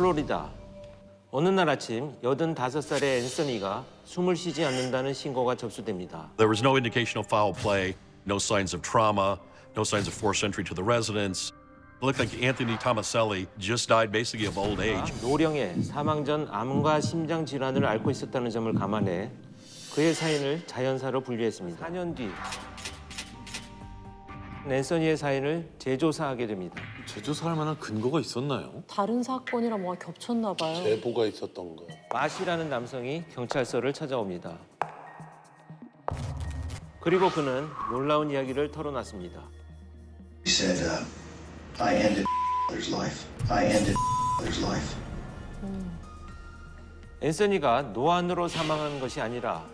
플로리다. 어느 날 아침 85살의 앤서니가 숨을 쉬지 않는다는 신고가 접수됩니다. There was no indication of foul play, no signs of trauma, no signs of forced entry to the residence. It looked like Anthony Tomaselli just died basically of old age. 노령의 사망 전 암과 심장 질환을 앓고 있었다는 점을 감안해 그의 사인을 자연사로 분류했습니다. 4년 뒤 앤서니의 사인을 재조사하게 됩니다. 재조사할 만한 근거가 있었나요? 다른 사건이랑 뭐가 겹쳤나 봐요. 제보가 있었던 거. 마시라는 남성이 경찰서를 찾아옵니다. 그리고 그는 놀라운 이야기를 털어놨습니다. He said, uh, I ended mother's life. I ended mother's life. 앤서니가 노안으로 사망한 것이 아니라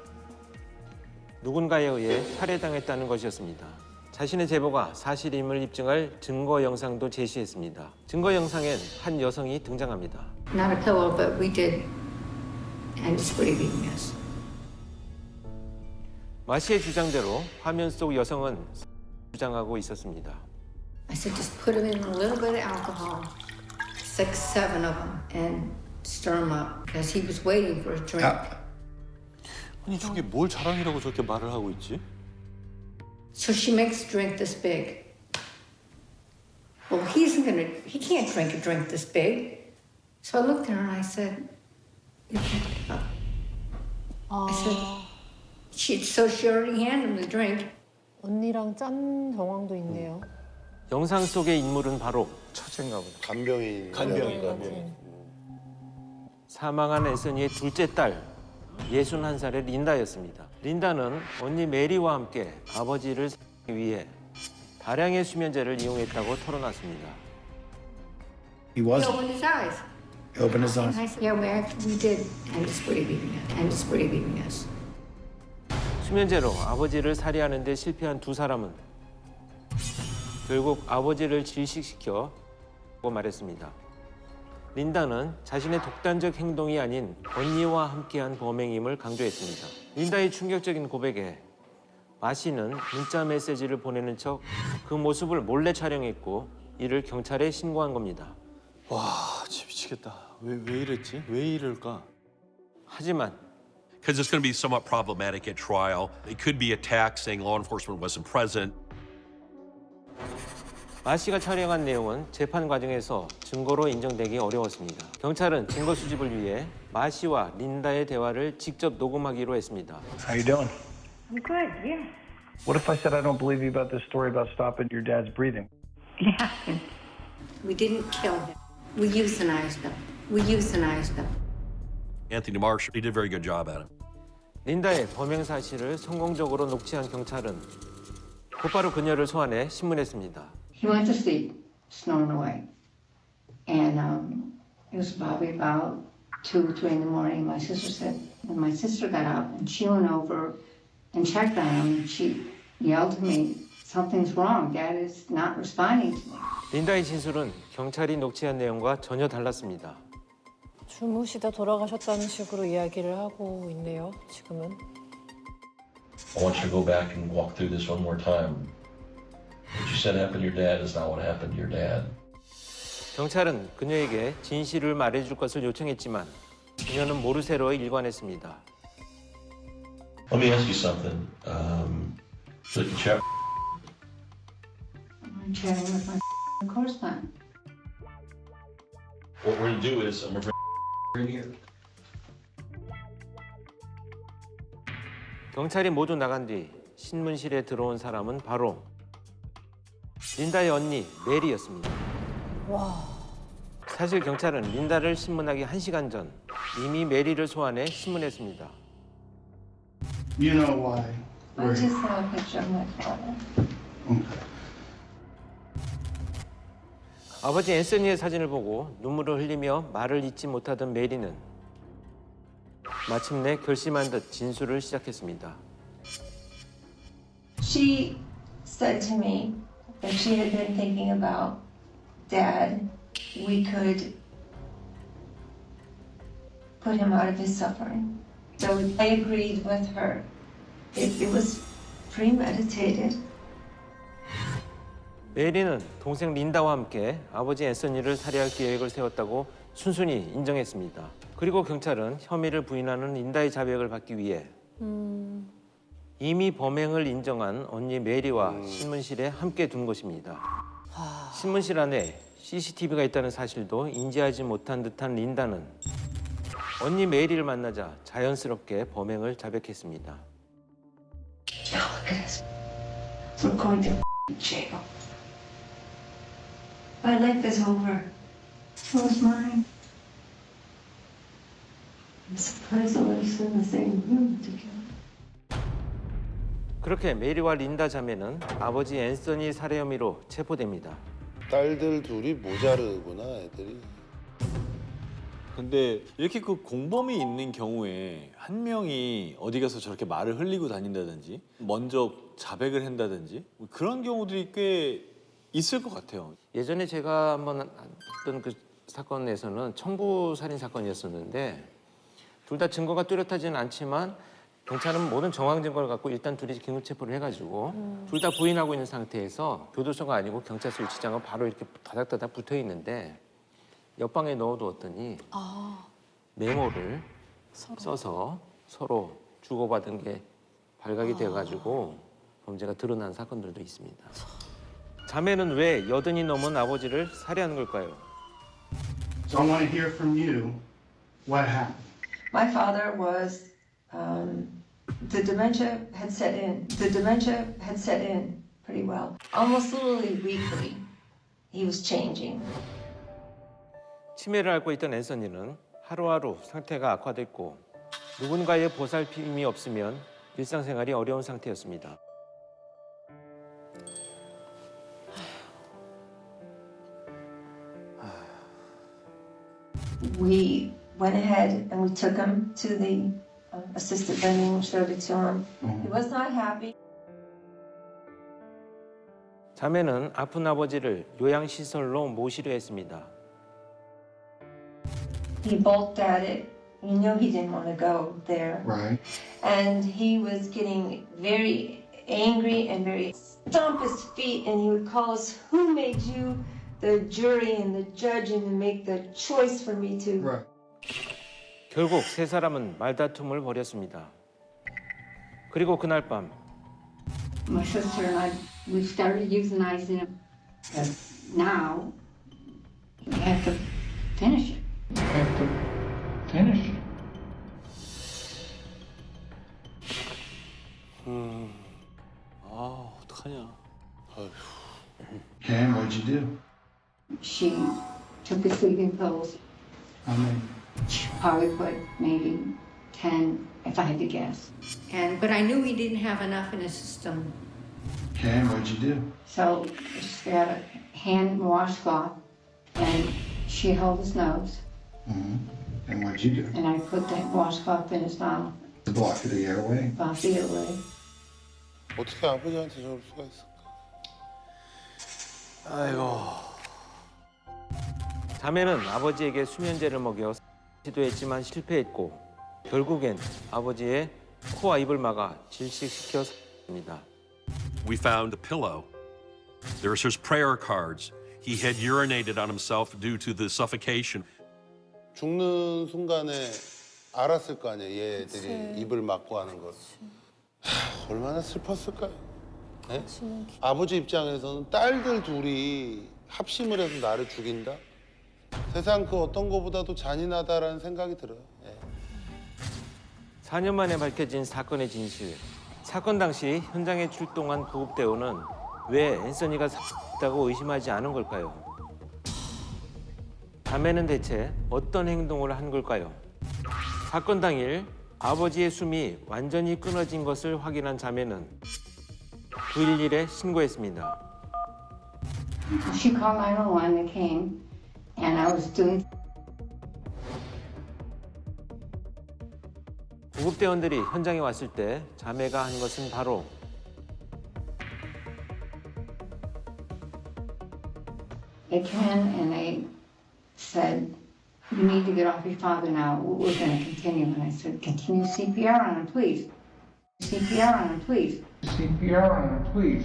누군가에 의해 살해당했다는 것이었습니다. 자신의 제보가 사실임을 입증할 증거 영상도 제시했습니다. 증거 영상엔 한 여성이 등장합니다. Not a pillow, but we did end scraping, yes. 마시의 주장대로 화면 속 여성은 주장하고 있었습니다. I said, just put them in a little bit of alcohol, six, seven of them, and stir them up, because he was waiting for a drink. 아니 저게 뭘 자랑이라고 저렇게 말을 하고 있지? So she makes a drink this big. Well, he's gonna, he can't drink a drink this big. So I looked at her and I said, you picked it up. I said, she, so she already handed him the drink. 언니랑 짠 정황도 있네요. 영상 속의 인물은 바로 처제인가 보다. 간병인. 간병인. 사망한 앤서니의 둘째 딸 61살의 린다였습니다. 린다는 언니 메리와 함께 아버지를 살리기 위해 다량의 수면제를 이용했다고 털어놨습니다. He He wasn't. opened his eyes. He opened his And eyes. I said, yeah, we actually we did end scraping, end scraping, yes. 수면제로 아버지를 살해하는 데 실패한 두 사람은 결국 아버지를 질식시켜 고 말했습니다. 린다는 자신의 독단적 행동이 아닌 언니와 함께한 범행임을 강조했습니다. 린다의 충격적인 고백에 마시는 문자 메시지를 보내는 척 그 모습을 몰래 촬영했고 이를 경찰에 신고한 겁니다. 와, 진짜 미치겠다. 왜, 왜 이랬지? 왜 이럴까? 하지만 Because it's going to be somewhat problematic at trial. It could be attacked saying law enforcement wasn't present. 마 씨가 촬영한 내용은 재판 과정에서 증거로 인정되기 어려웠습니다. 경찰은 증거 수집을 위해 마 씨와 린다의 대화를 직접 녹음하기로 했습니다. How you doing? I'm good, yeah. What if I said I don't believe you about this story about stopping your dad's breathing? It happened. We didn't kill him. We euthanized him. We euthanized him. Anthony Marsh, he did a very good job at it. 린다의 범행 사실을 성공적으로 녹취한 경찰은 곧바로 그녀를 소환해 신문했습니다. He went to sleep, snoring away. And um, it was probably about two, three in the morning. My sister said, when my sister got up and she went over and checked on him, and she yelled to me, Something's wrong. Dad is not responding to me. 린다의 진술은 경찰이 녹취한 내용과 전혀 달랐습니다. 주무시다 돌아가셨다는 식으로 이야기를 하고 있네요. 지금은. I want you to go back and walk through this one more time. What you said happened to your dad is not what happened to your dad. 경찰은 그녀에게 진실을 말해줄 것을 요청했지만 그녀는 모르쇠로 일관했습니다. Let me ask you something. Um, so check. I'm chatting with my correspondent. What we're gonna do is I'm gonna bring in here. 경찰이 모두 나간 뒤 신문실에 들어온 사람은 바로 린다의 언니 메리였습니다. 사실 경찰은 린다를 신문하기 한시간전 이미 메리를 소환해 신문했습니다. You know why. I just saw a picture of my father. 아버지 앤서니의 사진을 보고 눈물을 흘리며 말을 잇지 못하던 메리는 마침내 결심한 듯 진술을 시작했습니다. She said to me that she had been thinking about dad. We could put him out of his suffering. So I agreed with her. It, it was premeditated. 메리는 동생 린다와 함께 아버지 앤서니를 살해할 계획을 세웠다고 순순히 인정했습니다. 그리고 경찰은 혐의를 부인하는 린다의 자백을 받기 위해 이미 범행을 인정한 언니 메리와 신문실에 함께 둔 것입니다. 신문실 안에 CCTV가 있다는 사실도 인지하지 못한 듯한 린다는 언니 메리를 만나자 자연스럽게 범행을 자백했습니다. Now look at us. We're going to jail. My life is over. So is mine. I'm surprised all of us in the same room together. 그렇게 메리와 린다 자매는 아버지 앤서니 살해 혐의로 체포됩니다. 딸들 둘이 모자르구나 애들이. 근데 이렇게 그 공범이 있는 경우에 한 명이 어디 가서 저렇게 말을 흘리고 다닌다든지 먼저 자백을 한다든지 뭐 그런 경우들이 꽤 있을 것 같아요. 예전에 제가 한번 했던 그 사건에서는 청부 살인 사건이었었는데 둘 다 증거가 뚜렷하지는 않지만 경찰은 모든 정황 증거를 갖고 일단 둘이 긴급 체포를 해가지고 둘 다 부인하고 있는 상태에서 교도소가 아니고 경찰서 유치장은 바로 이렇게 다닥다닥 붙어 있는데 옆방에 넣어두었더니 아, 메모를 서로. 써서 서로 주고받은 게 발각이 아. 돼가지고 범죄가 드러난 사건들도 있습니다. 자매는 왜 여든이 넘은 아버지를 살해한 걸까요? So I want to hear from you what happened. My father was, um, the dementia had set in. The dementia had set in pretty well. Almost literally weekly, he was changing. 치매를 앓고 있던 앤서니는 하루하루 상태가 악화됐고 누군가의 보살핌이 없으면 일상생활이 어려운 상태였습니다. We went ahead and we took him to the uh, assisted living, showed it to him. He was not happy. 자매는 아픈 아버지를 요양시설로 모시려 했습니다. He balked at it. You know he didn't want to go there. Right. and he was getting very angry and very stomp his feet and he would call us who made you the jury and the judge and to make the choice for me to Right. 결국 세 사람은 말다툼을 벌였습니다. 그리고 그날 밤 My sister and I, we started euthanizing him. But now, we have to finish it. Have to finish. 아 어떡하냐. Cam, what'd you do? She took the sleeping pills. I mean, probably put maybe 10, if I had to guess. And, but I knew he didn't have enough in his system. Cam, what'd you do? So she got a hand washcloth and she held his nose hmm And what'd you do? and I put that washcloth in his mouth, To block the airway. off the airway. 어떻게 아버지한테 저럴 수가 있을까? 아이고. 자매는 아버지에게 수면제를 먹여 시도했지만 실패했고 결국엔 아버지의 코와 입을 막아 질식시켰습니다. We found a pillow. There's his prayer cards. He had urinated on himself due to the suffocation. 죽는 순간에 알았을 거 아니에요. 얘들이 그치. 입을 막고 하는 걸. 하, 얼마나 슬펐을까요? 기- 아버지 입장에서는 딸들 둘이 합심을 해서 나를 죽인다? 세상 그 어떤 거보다도 잔인하다라는 생각이 들어요. 예. 4년 만에 밝혀진 사건의 진실. 사건 당시 현장에 출동한 구급대원은 왜 앤서니가 살했다고 의심하지 않은 걸까요? 자매는 대체 어떤 행동을 한 걸까요? 사건 당일 아버지의 숨이 완전히 끊어진 것을 확인한 자매는 911에 신고했습니다. She called 911, they came, and I was doing 구급대원들이 현장에 왔을 때 자매가 한 것은 바로 They came and they said, you need to get off your father now, we're gonna continue. And I said, continue CPR on him, please. CPR on him, please. CPR on him, please.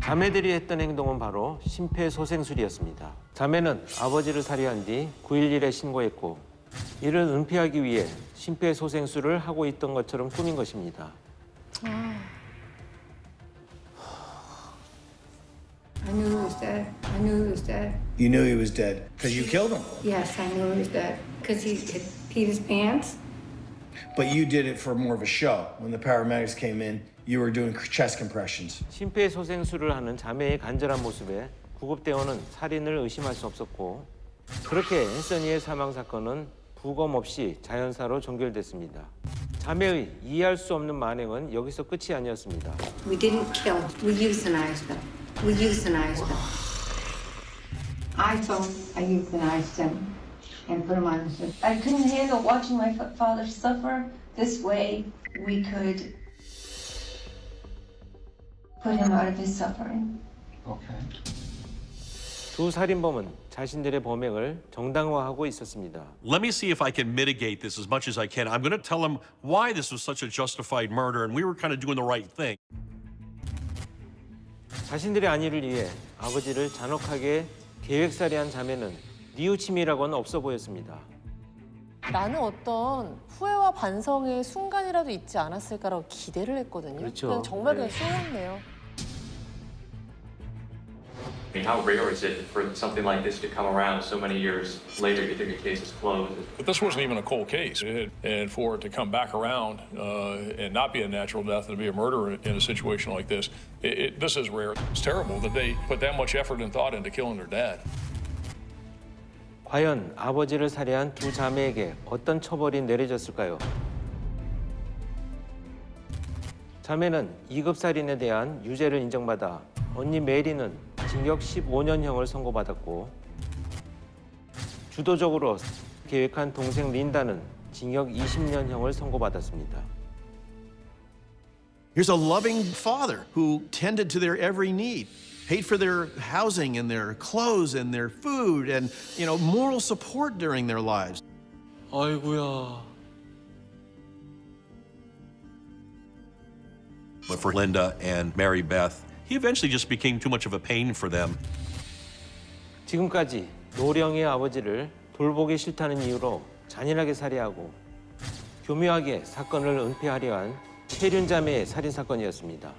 자매들이 했던 행동은 바로 심폐소생술이었습니다. 자매는 아버지를 살해한 뒤 9.11에 신고했고 이를 은폐하기 위해 심폐소생술을 하고 있던 것처럼 꾸민 것입니다. I knew he was dead. I knew he was dead. You knew he was dead because you killed him. Yes, I knew he was dead because he had peed his pants. But you did it for more of a show. When the paramedics came in, you were doing chest compressions. 심폐소생술을 하는 자매의 간절한 모습에 구급대원은 살인을 의심할 수 없었고 그렇게 앤서니의 사망 사건은 부검 없이 자연사로 종결됐습니다. 자매의 이해할 수 없는 만행은 여기서 끝이 아니었습니다. We didn't kill. We euthanized him. We euthanized him. I told I euthanized him and put him on the. I couldn't handle watching my fa- father suffer. This way, we could put him out of his suffering. Okay. 두 살인범은 자신들의 범행을 정당화하고 있었습니다. Let me see if I can mitigate this as much as I can. I'm going to tell them why this was such a justified murder and we were kind of doing the right thing. 자신들의 안위를 위해 아버지를 잔혹하게 계획살이한 자매는 뉘우침이라고는 없어 보였습니다. 나는 어떤 후회와 반성의 순간이라도 있지 않았을까라고 기대를 했거든요. 그렇죠. 그냥 정말 그냥 네. 쏘였네요. I mean, how rare is it for something like this to come around so many years later? You think the case is closed? But this wasn't even a cold case. It- and for it to come back around uh, and not be a natural death and to be a murder in a situation like this, it, it, this is rare. It's terrible that they put that much effort and thought into killing their dad. 과연 아버지를 살해한 두 자매에게 어떤 처벌이 내려졌을까요? 자매는 2급 살인에 대한 유죄를 인정받아 언니 메리는 징역 15년형을 선고받았고 주도적으로 계획한 동생 린다는 징역 20년형을 선고받았습니다. Here's a loving father who tended to their every need, paid for their housing and their clothes and their food and, you know, moral support during their lives. 아이고야. But for Linda and Mary Beth, he eventually just became too much of a pain for them. 지금까지 노령의 아버지를 돌보기 싫다는 이유로 잔인하게 살해하고 교묘하게 사건을 은폐하려 한 세륜자매의 살인 사건이었습니다.